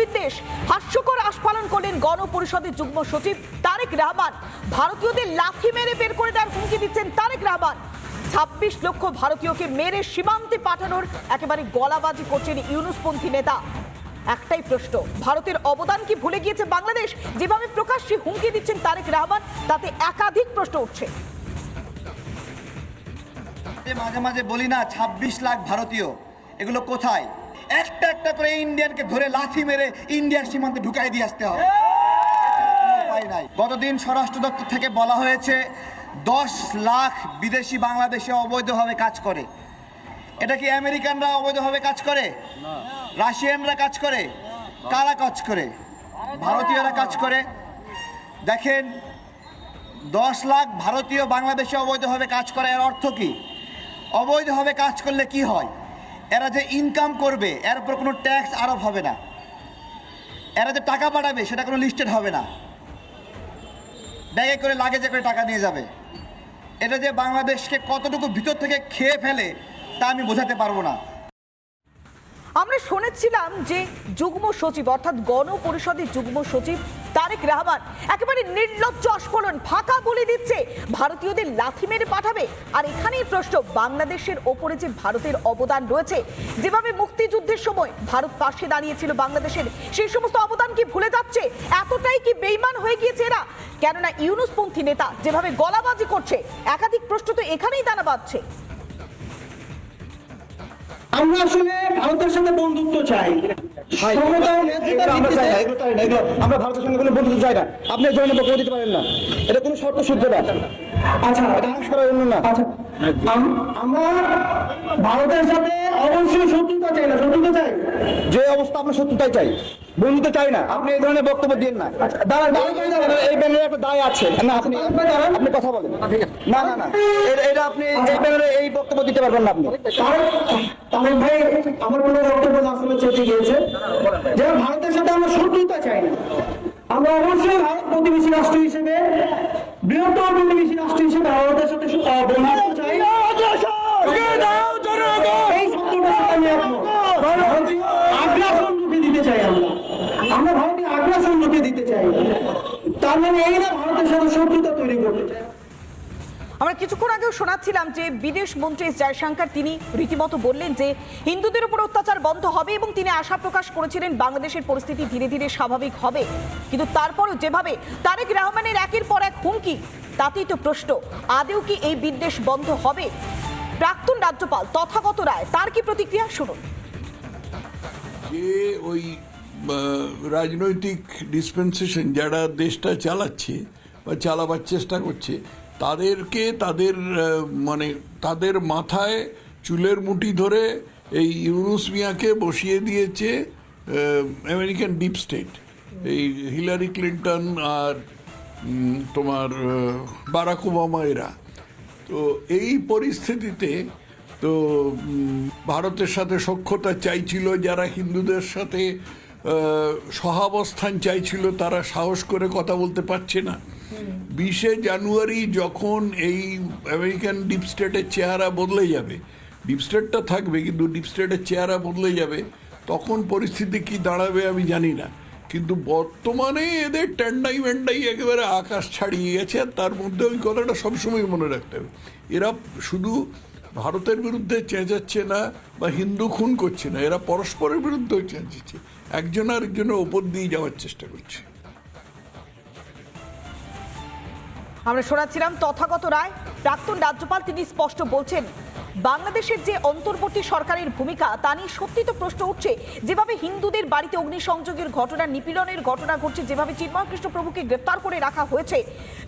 বিদ্বেষ হাস্যকর আস্ফালন করলেন গণপরিষদের যুগ্ম সচিব তারেক রহমান। ভারতীয়দের লাথি মেরে বের করে দেওয়ার হুমকি দিচ্ছেন তারেক রহমান। ছাব্বিশ লক্ষ ভারতীয়কে মেরে সীমান্তে পাঠানোর একেবারে গলাবাজি করছেন ইউনুসপন্থী নেতা। একটাই প্রশ্ন, ভারতের অবদান কি ভুলে গিয়েছে বাংলাদেশ? যেভাবে প্রকাশ্যে হুমকি দিচ্ছেন তারেক রহমান, তাতে একাধিক প্রশ্ন উঠছে। মাঝে মাঝে বলি না ২৬ লাখ ভারতীয়, এগুলো কোথায়? একটা একটা করে ইন্ডিয়ানকে ধরে লাথি মেরে ইন্ডিয়ার সীমান্তে ঢুকাই দিয়ে আসতে হবে। নাই। গতদিন স্বরাষ্ট্র দপ্তর থেকে বলা হয়েছে দশ লাখ বিদেশি বাংলাদেশে অবৈধভাবে কাজ করে। এটা কি আমেরিকানরা অবৈধভাবে কাজ করে? রাশিয়ানরা কাজ করে? কারা কাজ করে? ভারতীয়রা কাজ করে। দেখেন দশ লাখ ভারতীয় বাংলাদেশে অবৈধভাবে কাজ করে এর অর্থ কি? অবৈধভাবে কাজ করলে কি হয়? এরা যে ইনকাম করবে, এর উপর কোনো ট্যাক্স আরোপ হবে না। এরা যে টাকা পাঠাবে, সেটা কোনো লিস্টেড হবে না। ব্যাগে করে লাগেজে করে টাকা নিয়ে যাবে। এটা যে বাংলাদেশকে কতটুকু ভিতর থেকে খেয়ে ফেলে, তা আমি বোঝাতে পারব না। আমরা শুনেছিলাম যে যুগ্ম সচিব, অর্থাৎ গণপরিষদের যুগ্ম সচিব তারেক রহমান একেবারে নির্লজ্জ আস্ফোরণ, ফাঁকা বলে দিচ্ছে। ভারতীয়দের লাথি মেরে পাঠাবে। আর এখানেই প্রশ্ন, বাংলাদেশের ওপরে যে ভারতের অবদান রয়েছে, যেভাবে মুক্তিযুদ্ধের সময় ভারত পাশে দাঁড়িয়েছিল বাংলাদেশের, সেই সমস্ত অবদান কি ভুলে যাচ্ছে? এতটাই কি বেইমান হয়ে গিয়েছে এরা? কেননা ইউনুসপন্থী নেতা যেভাবে গলাবাজি করছে, একাধিক প্রশ্ন তো এখানেই দানা বাঁধছে। আমরা আসলে ভারতের সাথে বন্ধুত্ব চাই। আমরা ভারতের সঙ্গে কোনো বন্ধুত্ব চাই না। আপনি এই করে দিতে পারেন না। এটা কোনো শর্ত শুদ্ধ না। আচ্ছা আচ্ছা আমরা ভারতের সাথে অবশ্যই শত্রুতা চাই না শত্রুতা চাই। যে অবস্থা সত্যতাই চাই বন্ধুত্ব চাই না। আপনি এই ধরনের বক্তব্য দিন না। দাঁড়ান দাঁড়ান, দাঁড়ান, এই ব্যানারে একটা দায় আছে। না আপনি আপনি কথা বলেন। না না না। এটা- আপনি এই ব্যানারে এই বক্তব্য দিতে পারবেন না আপনি। তারেক ভাই আমার কোনো বক্তব্য আসলে চেপে গিয়েছে। যে ভারতের সাথে আমরা শত্রুতা চাই না আমরা অবশ্যই ভারত প্রতিবেশী রাষ্ট্র হিসেবে বৃহত্তর প্রতিবেশী রাষ্ট্র হিসেবে ভারতের সাথে চাই। এই শব্দটার সাথে আমি একমত। আগ্রাসন রুখে দিতে চাই আমরা। আমরা ভারতীয় আগ্রাসন রুখে দিতে চাই। তার মানে এই না ভারতের সাথে শত্রুতা তৈরি করতে চাই আমরা কিছুক্ষণ আগেও শোনাচ্ছিলাম যে বিদেশ মন্ত্রী জয়শঙ্কর, তিনি রীতিমতো বললেন যে হিন্দুদের উপর অত্যাচার বন্ধ হবে এবং তিনি আশা প্রকাশ করেছিলেন বাংলাদেশের পরিস্থিতি ধীরে ধীরে স্বাভাবিক হবে। কিন্তু তারপরও যেভাবে তারেক রহমানের একের পর এক হুমকি, তাতেই তো প্রশ্ন আদেও কি এই বিদ্বেষ বন্ধ হবে? প্রাক্তন রাজ্যপাল তথাগত রায়, তার কি প্রতিক্রিয়া? শুনুন। যে ওই রাজনৈতিক ডিসপেন্সেশন যারা দেশটা চালাচ্ছে বা চালাবার চেষ্টা করছে তাদেরকে তাদের মানে তাদের মাথায় চুলের মুঠি ধরে এই ইউনুস মিয়াকে বসিয়ে দিয়েছে আমেরিকান ডিপ স্টেট। এই হিলারি ক্লিন্টন আর তোমার বারাক ওবামা এরা। তো এই পরিস্থিতিতে তো ভারতের সাথে সক্ষতা চাইছিল, যারা হিন্দুদের সাথে সহাবস্থান চাইছিল, তারা সাহস করে কথা বলতে পারছে না। বিশে জানুয়ারি যখন এই আমেরিকান ডিপ স্টেটের চেহারা বদলে যাবে, ডিপ স্টেটটা থাকবে কিন্তু ডিপ স্টেটের চেহারা বদলে যাবে, তখন পরিস্থিতি কি দাঁড়াবে আমি জানি না। কিন্তু বর্তমানে এদের ট্যান্ডাই ম্যান্ডাই একেবারে আকাশ ছাড়িয়ে গেছে আর তার মধ্যে ওই কথাটা সবসময় মনে রাখতে হবে। এরা শুধু ভারতের বিরুদ্ধে চেঁচাচ্ছে না বা হিন্দু খুন করছে না, এরা পরস্পরের বিরুদ্ধেও চেঁচাচ্ছে। একজন আরেকজনের ওপর দিয়ে যাওয়ার চেষ্টা করছে। আমরা শোনাচ্ছিলাম তথাগত রায়। প্রাক্তন রাজ্যপাল তিনি স্পষ্ট বলছেন, বাংলাদেশের যে অন্তর্বর্তী সরকারের ভূমিকা, তা নিয়ে সত্যি তো প্রশ্ন উঠছে। যেভাবে হিন্দুদের বাড়িতে অগ্নিসংযোগের ঘটনা, নিপীড়নের ঘটনা ঘটছে, যেভাবে চিন্ময় কৃষ্ণ প্রভুকে গ্রেফতার করে রাখা হয়েছে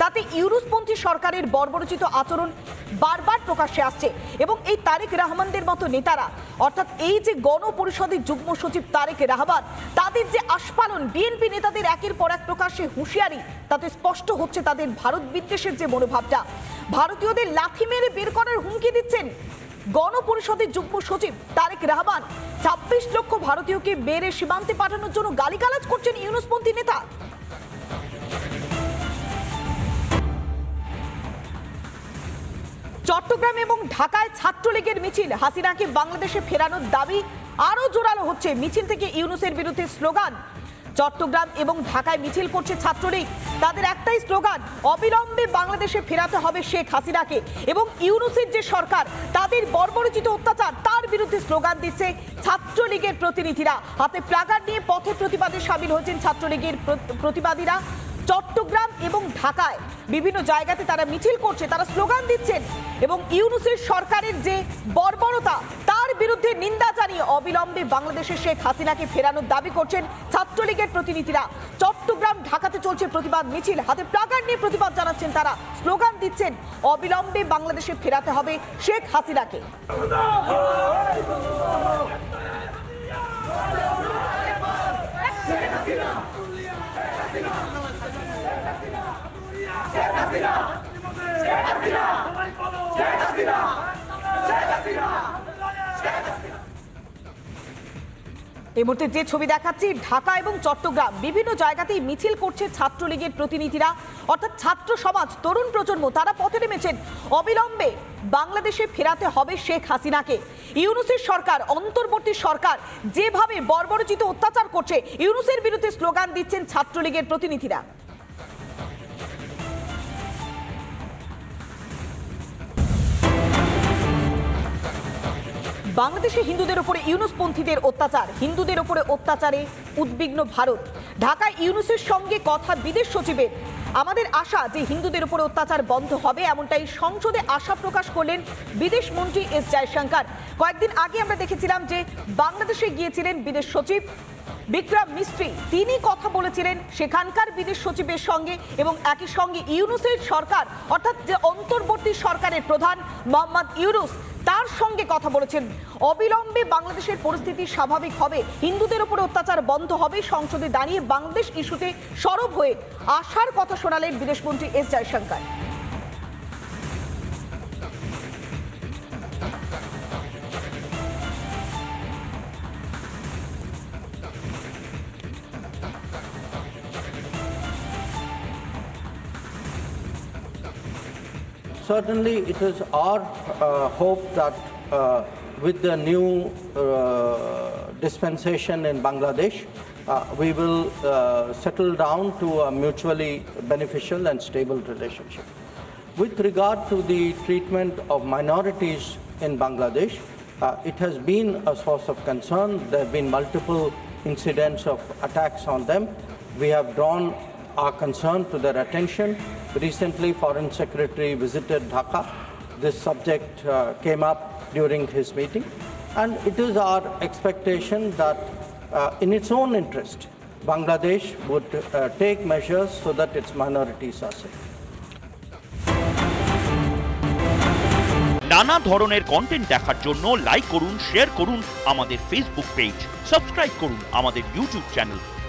তাতে ইউরোপপন্থী সরকারের বর্বরচিত আচরণ বারবার প্রকাশ্যে আসছে এবং এই তারেক রহমানদের মতো নেতারা, অর্থাৎ এই যে গণপরিষদের যুগ্ম সচিব তারেক রহমান, তাদের যে আস্ফালন, বিএনপি নেতাদের একের পর এক প্রকাশ্যে হুঁশিয়ারি, তাতে স্পষ্ট হচ্ছে তাদের ভারত বিদ্বেষের যে মনোভাবটা। ভারতীয়দের লাথি মেরে বের করার হুমকি দিচ্ছেন গণপরিষদের যুগ্ম সচিব তারেক রহমান। ছাব্বিশ লক্ষ ভারতীয়কে বেড়ে সীমান্তে পাঠানোর জন্য গালিগালাজ করছেন ইউনুসপন্থী নেতা। চট্টগ্রাম এবং ঢাকায় ছাত্রলীগের মিছিল। হাসিনাকে বাংলাদেশে ফেরানোর দাবি আরও জোরালো হচ্ছে। মিছিল থেকে ইউনুসের বিরুদ্ধে স্লোগান, চট্টগ্রাম এবং ঢাকায় মিছিল করছে ছাত্রলীগ। তাদের একটাই স্লোগান, অবিলম্বে বাংলাদেশে ফেরাতে হবে শেখ হাসিনাকে। এবং ইউনুসের যে সরকার, তাদের বর্বরচিত অত্যাচার, তার বিরুদ্ধে স্লোগান দিচ্ছে ছাত্রলীগের প্রতিনিধিরা। হাতে প্রাগার নিয়ে পথে প্রতিবাদে সামিল হয়েছেন ছাত্রলীগের প্রতিবাদীরা। চট্টগ্রাম এবং ঢাকায় বিভিন্ন জায়গাতে তারা মিছিল করছে, তারা স্লোগান দিচ্ছেন এবং ইউনুসের সরকারের যে বর্বরতা, তার বিরুদ্ধে নিন্দা জানিয়ে অবিলম্বে বাংলাদেশে শেখ হাসিনাকে ফেরানোর দাবি করছেন ছাত্রলীগের প্রতিনিধিরা। চট্টগ্রাম, ঢাকাতে চলছে প্রতিবাদ মিছিল, হাতে প্লাগার নিয়ে প্রতিবাদ জানাচ্ছেন তারা, স্লোগান দিচ্ছেন, অবিলম্বে বাংলাদেশে ফেরাতে হবে শেখ হাসিনাকে। এই মুহূর্তে যে ছবি দেখাচ্ছি, ঢাকা এবং চট্টগ্রাম বিভিন্ন জায়গাতেই মিছিল করছে ছাত্রলীগের প্রতিনিধিরা। অর্থাৎ ছাত্র সমাজ, তরুণ প্রজন্ম, তারা পথে নেমেছেন। অবিলম্বে বাংলাদেশে ফেরাতে হবে শেখ হাসিনাকে। ইউনুসের সরকার, অন্তর্বর্তী সরকার যেভাবে বর্বরচিত অত্যাচার করছে, ইউনুসের বিরুদ্ধে স্লোগান দিচ্ছেন ছাত্রলীগের প্রতিনিধিরা। বাংলাদেশে হিন্দুদের উপরে ইউনুসপন্থীদের অত্যাচার, হিন্দুদের উপরে অত্যাচারে উদ্বিগ্ন ভারত। ঢাকায় ইউনুসের সঙ্গে কথা বিদেশ সচিবের। আমাদের আশা যে হিন্দুদের উপরে অত্যাচার বন্ধ হবে এমনটাই সংসদে আশা প্রকাশ করলেন বিদেশ মন্ত্রী এস জয়শঙ্কর। কয়েকদিন আগে আমরা দেখেছিলাম যে বাংলাদেশে গিয়েছিলেন বিদেশ সচিব বিক্রম মিস্ত্রি, তিনি কথা বলেছিলেন সেখানকার বিদেশ সচিবের সঙ্গে এবং একই সঙ্গে ইউনুসের সরকার, অর্থাৎ যে অন্তর্বর্তী সরকারের প্রধান মোহাম্মদ ইউনুস, তার সঙ্গে কথা বলেছেন। অবিলম্বে বাংলাদেশের পরিস্থিতি স্বাভাবিক হবে, হিন্দুদের উপরে অত্যাচার বন্ধ হবে, সংসদে দাঁড়িয়ে বাংলাদেশ ইস্যুতে সরব হয়ে আসার কথা শোনালেন বিদেশমন্ত্রী S Jaishankar. Certainly, it is our uh, hope that uh, with the new uh, dispensation in Bangladesh, uh, we will uh, settle down to a mutually beneficial and stable relationship. With regard to the treatment of minorities in Bangladesh, uh, it has been a source of concern. There have been multiple incidents of attacks on them. We have drawn our concern to their attention. Recently, Foreign Secretary visited Dhaka. This subject uh, came up during his meeting, and it is our expectation that, uh, in its own interest, Bangladesh would uh, take measures so that its minorities are safe. নানা ধরনের content দেখার জন্য like করুন share করুন আমাদের Facebook page subscribe করুন আমাদের YouTube channel